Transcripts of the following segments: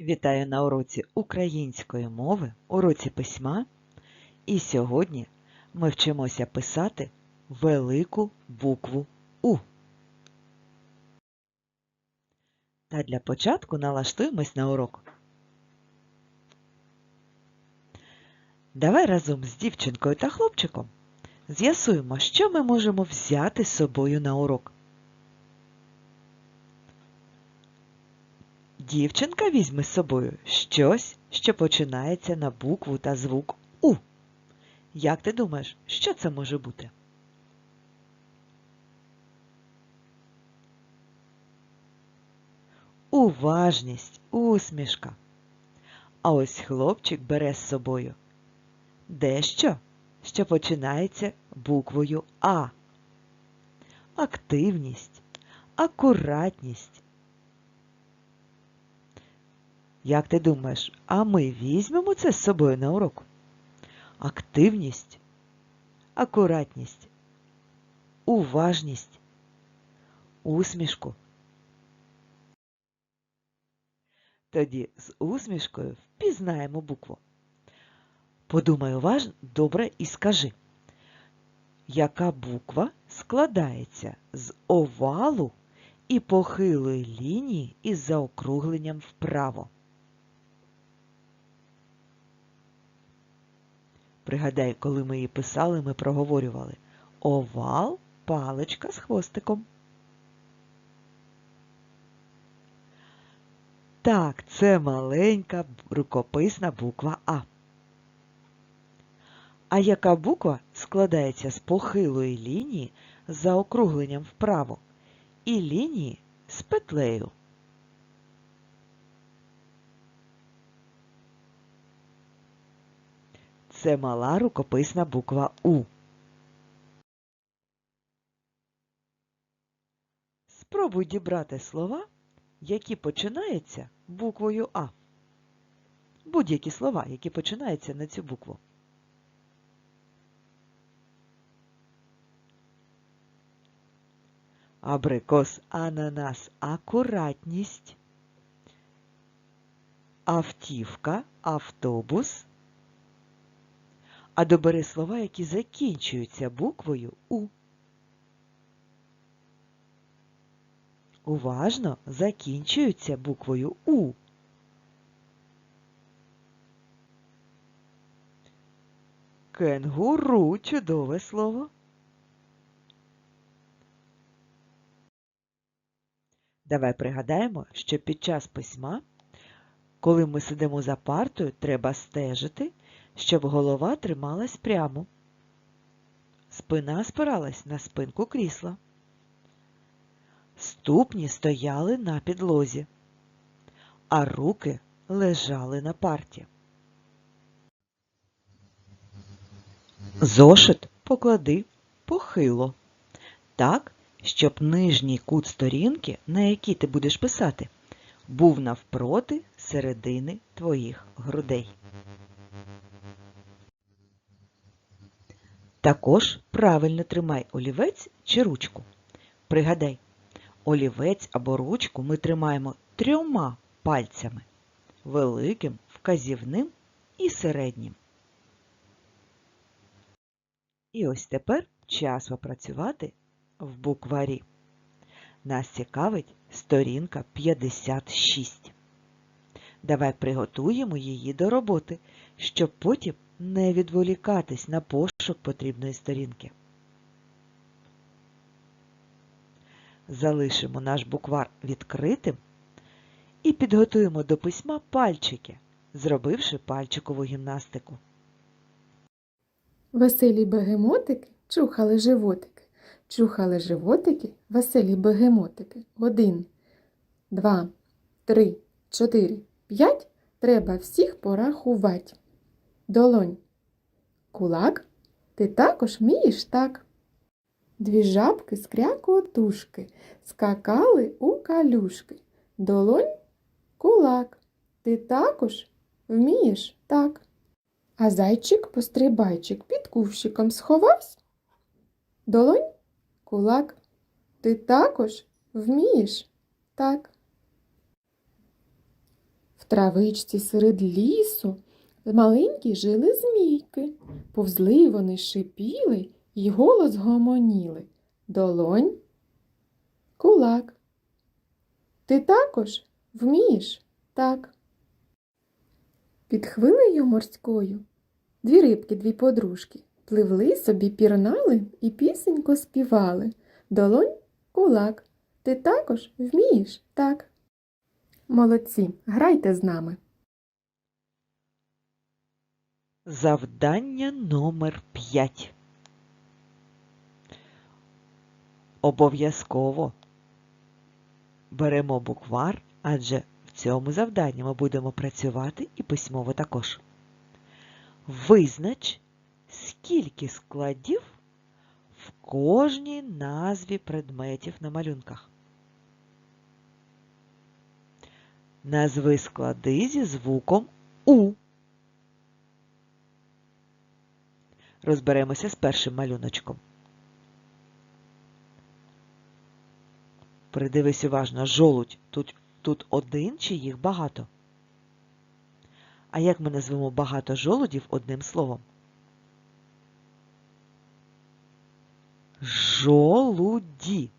Вітаю на уроці української мови, уроці письма. І сьогодні ми вчимося писати велику букву У. Та для початку налаштуємось на урок. Давай разом з дівчинкою та хлопчиком з'ясуємо, що ми можемо взяти з собою на урок. Дівчинка візьме з собою щось, що починається на букву та звук У. Як ти думаєш, що це може бути? Уважність, усмішка. А ось хлопчик бере з собою дещо, що починається буквою А. Активність, акуратність. Як ти думаєш, а ми візьмемо це з собою на урок? Активність, акуратність, уважність, усмішку. Тоді з усмішкою впізнаємо букву. Подумай уважно, добре і скажи, яка буква складається з овалу і похилої лінії із заокругленням вправо? Пригадай, коли ми її писали, ми проговорювали овал, паличка з хвостиком. Так, це маленька рукописна буква А. А яка буква складається з похилої лінії з заокругленням вправо і лінії з петлею? Це мала рукописна буква У. Спробуй дібрати слова, які починаються буквою А. Будь-які слова, які починаються на цю букву. Абрикос, ананас, акуратність. Автівка, автобус. А добери слова, які закінчуються буквою У. Уважно закінчуються буквою У. Кенгуру чудове слово. Давай пригадаємо, що під час письма, коли ми сидимо за партою, треба стежити, щоб голова трималась прямо. Спина спиралась на спинку крісла. Ступні стояли на підлозі, а руки лежали на парті. Зошит поклади похило, так, щоб нижній кут сторінки, на якій ти будеш писати, був навпроти середини твоїх грудей. Також правильно тримай олівець чи ручку. Пригадай, олівець або ручку ми тримаємо трьома пальцями великим, вказівним і середнім. І ось тепер час попрацювати в букварі. Нас цікавить сторінка 56. Давай приготуємо її до роботи, щоб потім не відволікатись на пошук потрібної сторінки. Залишимо наш буквар відкритим і підготуємо до письма пальчики, зробивши пальчикову гімнастику. Веселі бегемотики чухали животики. Чухали животики, веселі бегемотики. Один, два, три, чотири, п'ять. Треба всіх порахувати. Долонь. Кулак. Ти також вмієш так. Дві жабки з крякотушки скакали у калюшки. Долонь. Кулак. Ти також вмієш так. А зайчик-пострибайчик під кувшиком сховався. Долонь, кулак, ти також вмієш так. В травичці серед лісу маленькі жили змійки. Повзли вони шипіли й голос гомоніли. Долонь, кулак. Ти також вмієш так. Під хвилею морською дві рибки, дві подружки, пливли собі, пірнали і пісеньку співали. Долонь, кулак. Ти також вмієш так. Молодці, грайте з нами. Завдання номер 5. Обов'язково беремо буквар, адже в цьому завданні ми будемо працювати і письмово також. Визнач, скільки складів в кожній назві предметів на малюнках. Назви склади зі звуком У. Розберемося з першим малюночком. Придивись уважно, жолудь. Тут, тут один чи їх багато? А як ми назвемо багато жолудів одним словом? Жолуді.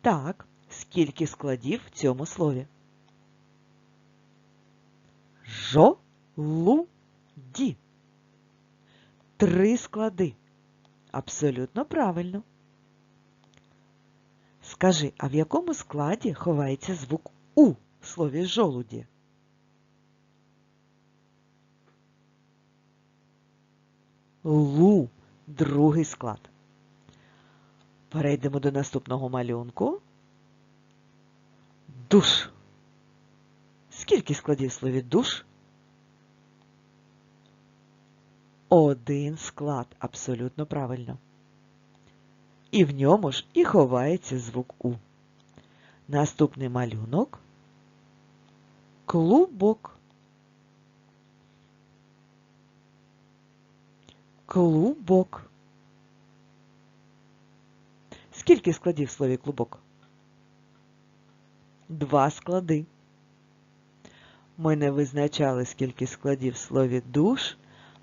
Так, скільки складів в цьому слові? Жолуді. Три склади. Абсолютно правильно. Скажи, а в якому складі ховається звук У в слові жолуді? Лу другий склад. Перейдемо до наступного малюнку. Душ. Скільки складів в слові душ? Один склад, абсолютно правильно. І в ньому ж і ховається звук У. Наступний малюнок клубок. Клубок. Скільки складів в слові клубок? Два склади. Ми не визначали, скільки складів в слові душ,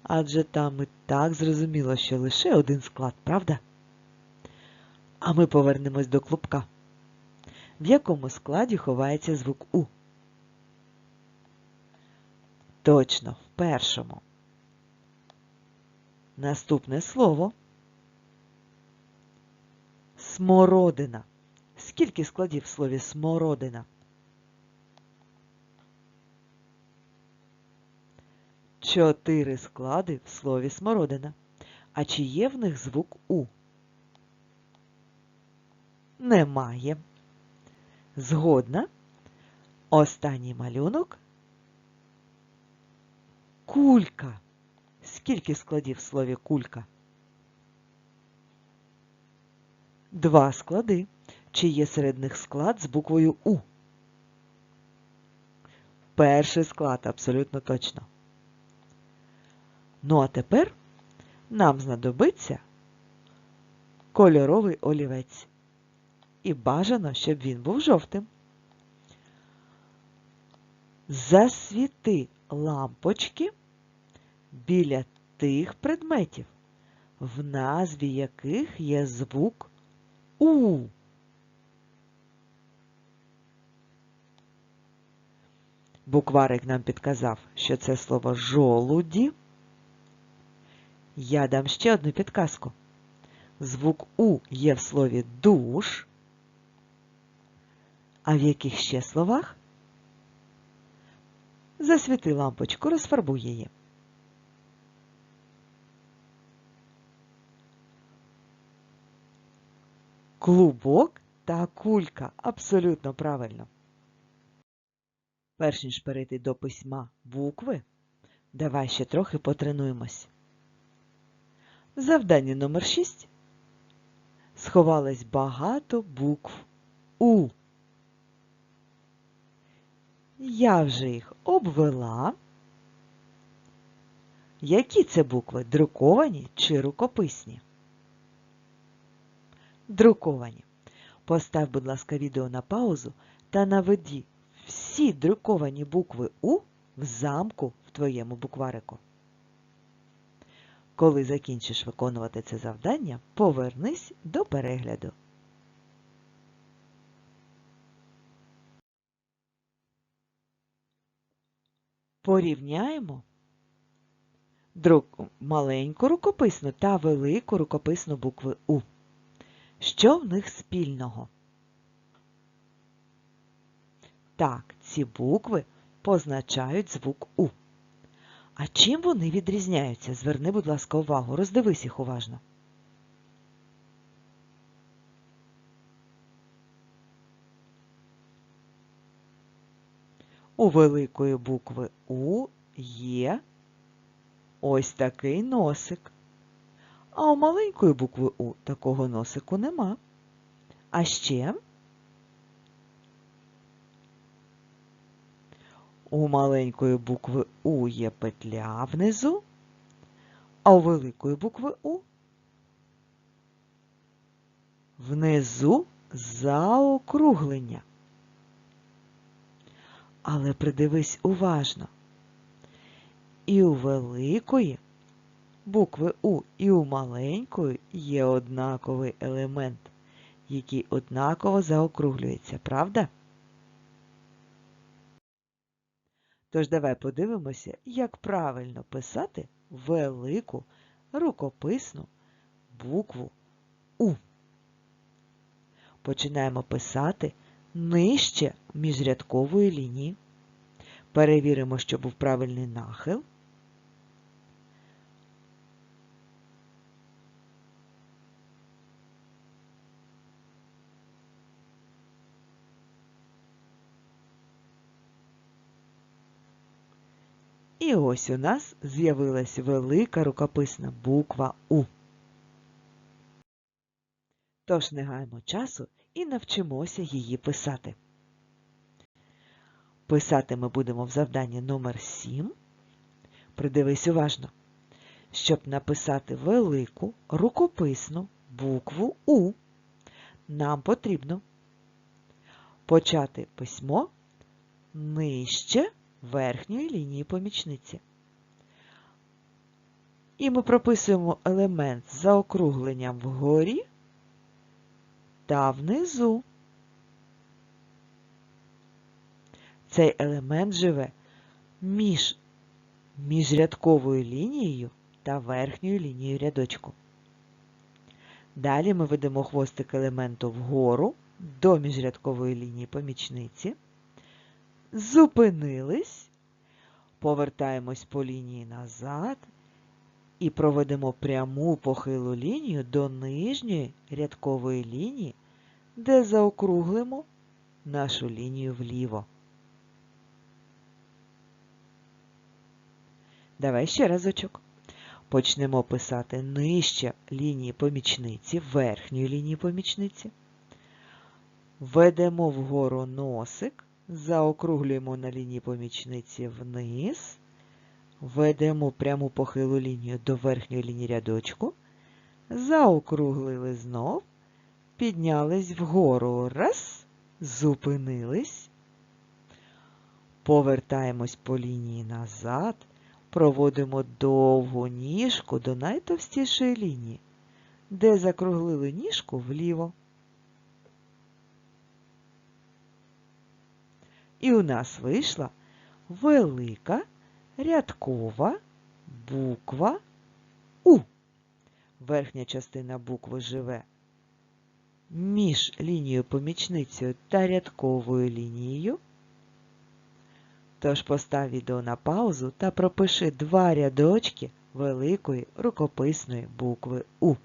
адже там і так зрозуміло, що лише один склад, правда? А ми повернемось до клубка. В якому складі ховається звук У? Точно, в першому. Наступне слово. Смородина. Скільки складів в слові смородина? Чотири склади в слові смородина. А чи є в них звук У? Немає. Згодна. Останній малюнок. Кулька. Скільки складів в слові кулька? Два склади. Чи є серед них склад з буквою У? Перший склад, абсолютно точно. Ну а тепер нам знадобиться кольоровий олівець. І бажано, щоб він був жовтим. Засвіти лампочки біля тих предметів, в назві яких є звук У. Букварик нам підказав, що це слово жолуді. Я дам ще одну підказку. Звук У є в слові душ. А в яких ще словах? Засвіти лампочку, розфарбуй її. Клубок та кулька. Абсолютно правильно. Перш ніж перейти до письма букви, давай ще трохи потренуємось. Завдання номер 6. Сховалось багато букв У. Я вже їх обвела. Які це букви? Друковані чи рукописні? Друковані. Постав, будь ласка, відео на паузу та наведі всі друковані букви У в замку в твоєму букварику. Коли закінчиш виконувати це завдання, повернись до перегляду. Порівняємо маленьку рукописну та велику рукописну букви У. Що в них спільного? Так, ці букви позначають звук У. А чим вони відрізняються? Зверни, будь ласка, увагу, роздивись їх уважно. У великої букви У є ось такий носик. А у маленької букви У такого носику нема. А ще у маленької букви У є петля внизу, а у великої букви У внизу заокруглення. Але придивись уважно. І у великої букви У, і у маленької є однаковий елемент, який однаково заокруглюється, правда? Тож давай подивимося, як правильно писати велику рукописну букву У. Починаємо писати нижче міжрядкової лінії. Перевіримо, що був правильний нахил. І ось у нас з'явилась велика рукописна буква У. Тож не гаємо часу і навчимося її писати. Писати ми будемо в завданні номер 7. Придивись уважно. Щоб написати велику рукописну букву У, нам потрібно почати письмо нижче верхньої лінії помічниці. І ми прописуємо елемент з заокругленням вгорі та внизу. Цей елемент живе між міжрядковою лінією та верхньою лінією рядочку. Далі ми ведемо хвостик елементу вгору до міжрядкової лінії помічниці. Зупинились, повертаємось по лінії назад і проведемо пряму похилу лінію до нижньої рядкової лінії, де заокруглимо нашу лінію вліво. Давай ще разочок. Почнемо писати нижче лінії помічниці, верхньої лінії помічниці. Ведемо вгору носик, заокруглюємо на лінії помічниці вниз, ведемо пряму похилу лінію до верхньої лінії рядочку, заокруглили знов, піднялись вгору раз, зупинились, повертаємось по лінії назад, проводимо довгу ніжку до найтовстішої лінії, де закруглили ніжку вліво. І у нас вийшла велика рядкова буква У. Верхня частина букви живе між лінією помічницею та рядковою лінією. Тож постав відео на паузу та пропиши два рядочки великої рукописної букви У.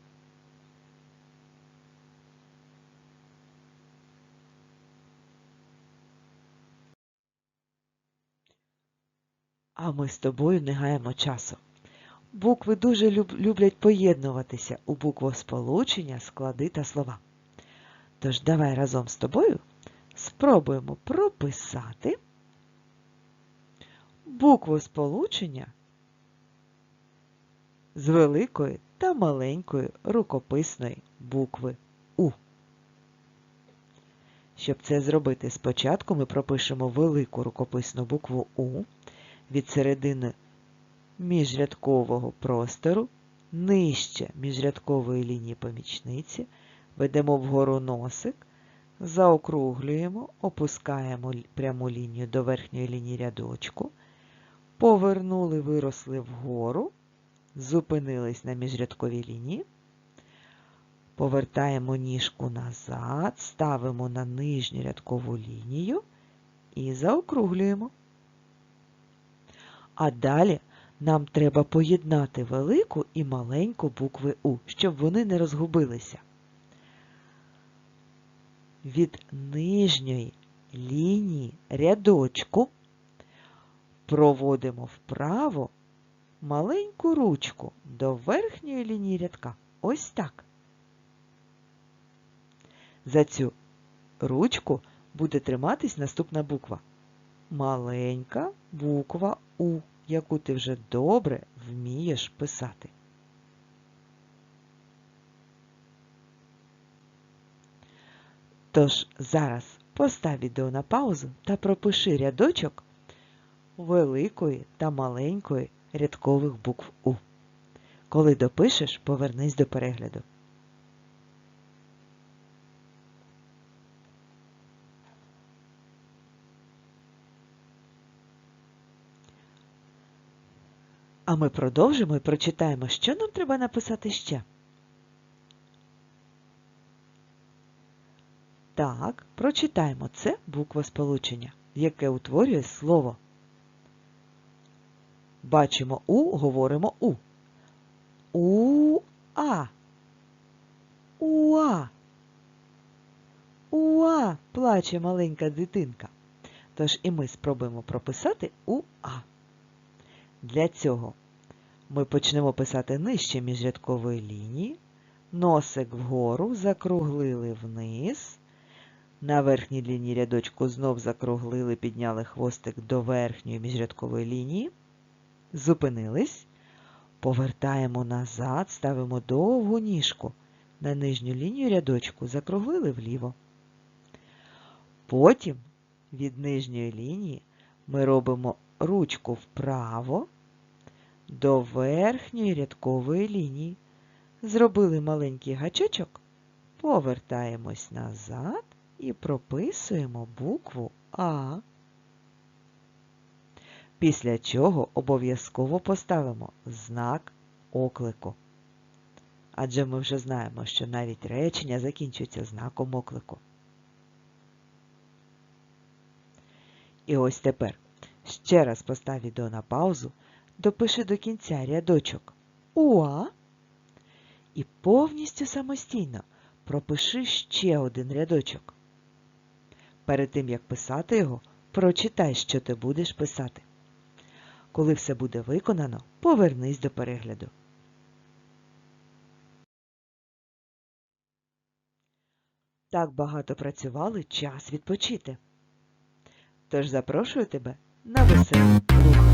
А ми з тобою не гаємо часу. Букви дуже люб- люблять поєднуватися у буквосполучення, склади та слова. Тож давай разом з тобою спробуємо прописати буквосполучення з великої та маленької рукописної букви У. Щоб це зробити, спочатку ми пропишемо велику рукописну букву У, від середини міжрядкового простору, нижче міжрядкової лінії помічниці, ведемо вгору носик, заокруглюємо, опускаємо пряму лінію до верхньої лінії рядочку, повернули, виросли вгору, зупинились на міжрядковій лінії, повертаємо ніжку назад, ставимо на нижню рядкову лінію і заокруглюємо. А далі нам треба поєднати велику і маленьку букви У, щоб вони не розгубилися. Від нижньої лінії рядочку проводимо вправо маленьку ручку до верхньої лінії рядка. Ось так. За цю ручку буде триматись наступна буква. Маленька буква У, яку ти вже добре вмієш писати. Тож зараз постав відео на паузу та пропиши рядочок великої та маленької рядкових букв У. Коли допишеш, повернись до перегляду. А ми продовжимо і прочитаємо, що нам треба написати ще. Так, прочитаємо це буквосполучення, яке утворює слово. Бачимо У, говоримо У. У-а. Уа. Уа, плаче маленька дитинка. Тож і ми спробуємо прописати уа. Для цього ми почнемо писати нижче міжрядкової лінії, носик вгору, закруглили вниз. На верхній лінії рядочку знов закруглили, підняли хвостик до верхньої міжрядкової лінії, зупинились, повертаємо назад, ставимо довгу ніжку на нижню лінію рядочку, закруглили вліво. Потім від нижньої лінії ми робимо ручку вправо до верхньої рядкової лінії. Зробили маленький гачочок, повертаємось назад і прописуємо букву А. Після чого обов'язково поставимо знак оклику. Адже ми вже знаємо, що навіть речення закінчуються знаком оклику. І ось тепер ще раз постав відео на паузу, допиши до кінця рядочок УА і повністю самостійно пропиши ще один рядочок. Перед тим, як писати його, прочитай, що ти будеш писати. Коли все буде виконано, повернись до перегляду. Так багато працювали, час відпочити. Тож запрошую тебе на веселу руханку.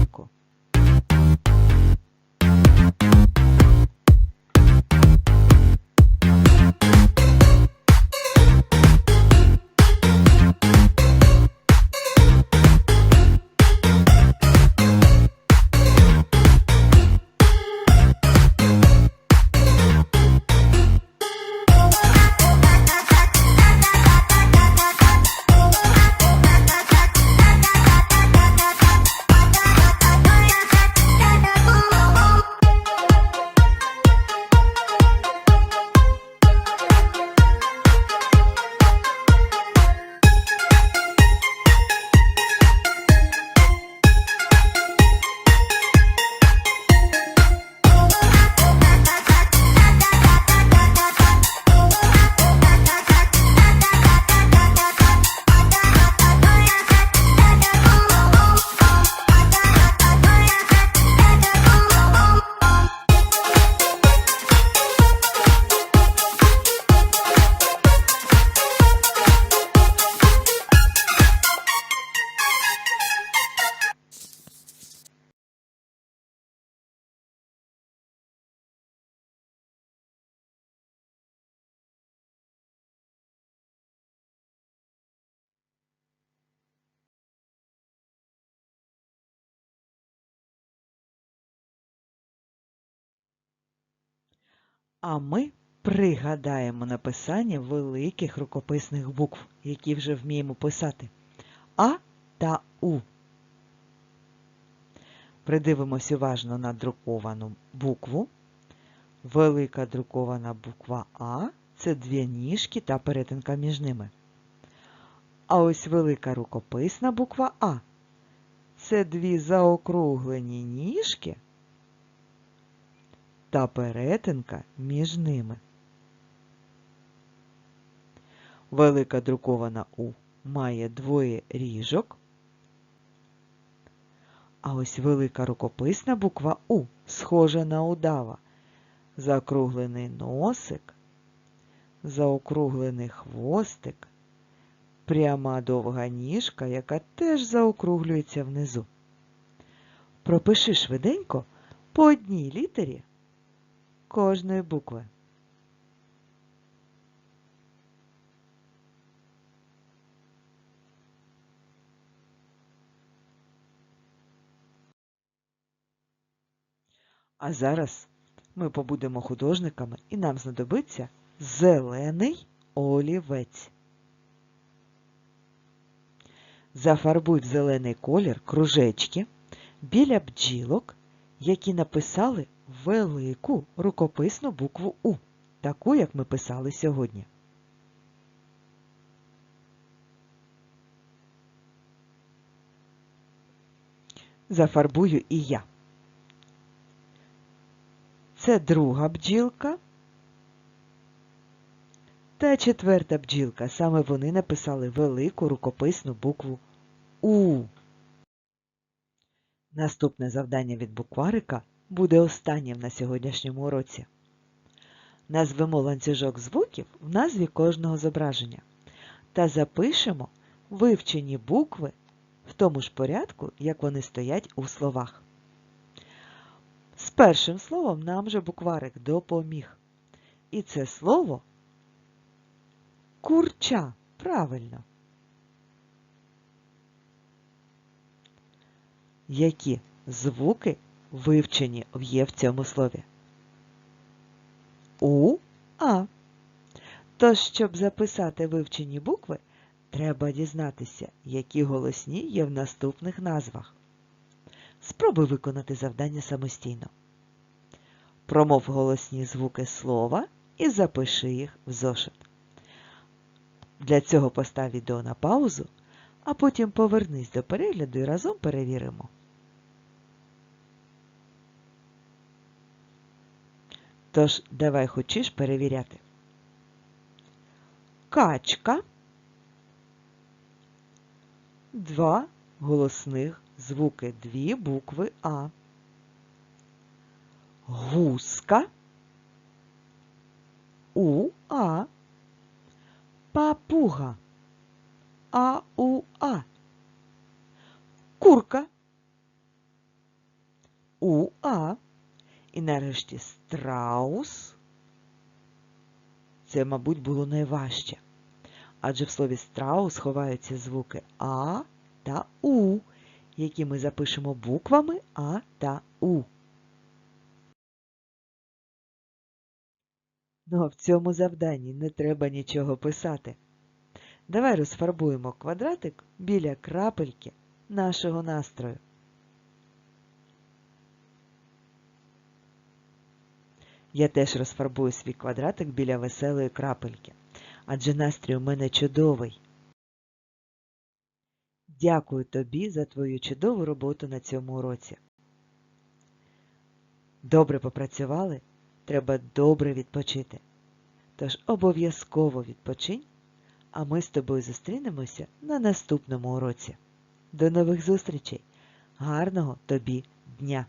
А ми пригадаємо написання великих рукописних букв, які вже вміємо писати. А та У. Придивимось уважно на друковану букву. Велика друкована буква А це дві ніжки та перетинка між ними. А ось велика рукописна буква А це дві заокруглені ніжки та перетинка між ними. Велика друкована У має двоє ріжок. А ось велика рукописна буква У схожа на удава. Заокруглений носик, заокруглений хвостик, пряма довга ніжка, яка теж заокруглюється внизу. Пропиши швиденько по одній літері кожної букви. А зараз ми побудемо художниками і нам знадобиться зелений олівець. Зафарбуй в зелений колір кружечки біля бджілок, які написали велику рукописну букву У, таку, як ми писали сьогодні. Зафарбую і я. Це друга бджілка та четверта бджілка. Саме вони написали велику рукописну букву У. Наступне завдання від букварика буде останнім на сьогоднішньому уроці. Назвемо ланцюжок звуків в назві кожного зображення та запишемо вивчені букви в тому ж порядку, як вони стоять у словах. З першим словом нам же букварик допоміг. І це слово курча. Правильно. Які звуки вивчені є в цьому слові? У, А. Тож, щоб записати вивчені букви, треба дізнатися, які голосні є в наступних назвах. Спробуй виконати завдання самостійно. Промов голосні звуки слова і запиши їх в зошит. Для цього постав відео на паузу, а потім повернись до перегляду і разом перевіримо. Тож, давай хочеш перевіряти. Качка. Два голосних звуки, дві букви А. Гуска. У-А. Папуга. А-У-А. Курка. У-А. І нарешті страус. Це, мабуть, було найважче. Адже в слові страус ховаються звуки А та У, які ми запишемо буквами А та У. Ну а в цьому завданні не треба нічого писати. Давай розфарбуємо квадратик біля крапельки нашого настрою. Я теж розфарбую свій квадратик біля веселої крапельки, адже настрій у мене чудовий. Дякую тобі за твою чудову роботу на цьому уроці. Добре попрацювали, треба добре відпочити. Тож обов'язково відпочинь, а ми з тобою зустрінемося на наступному уроці. До нових зустрічей! Гарного тобі дня!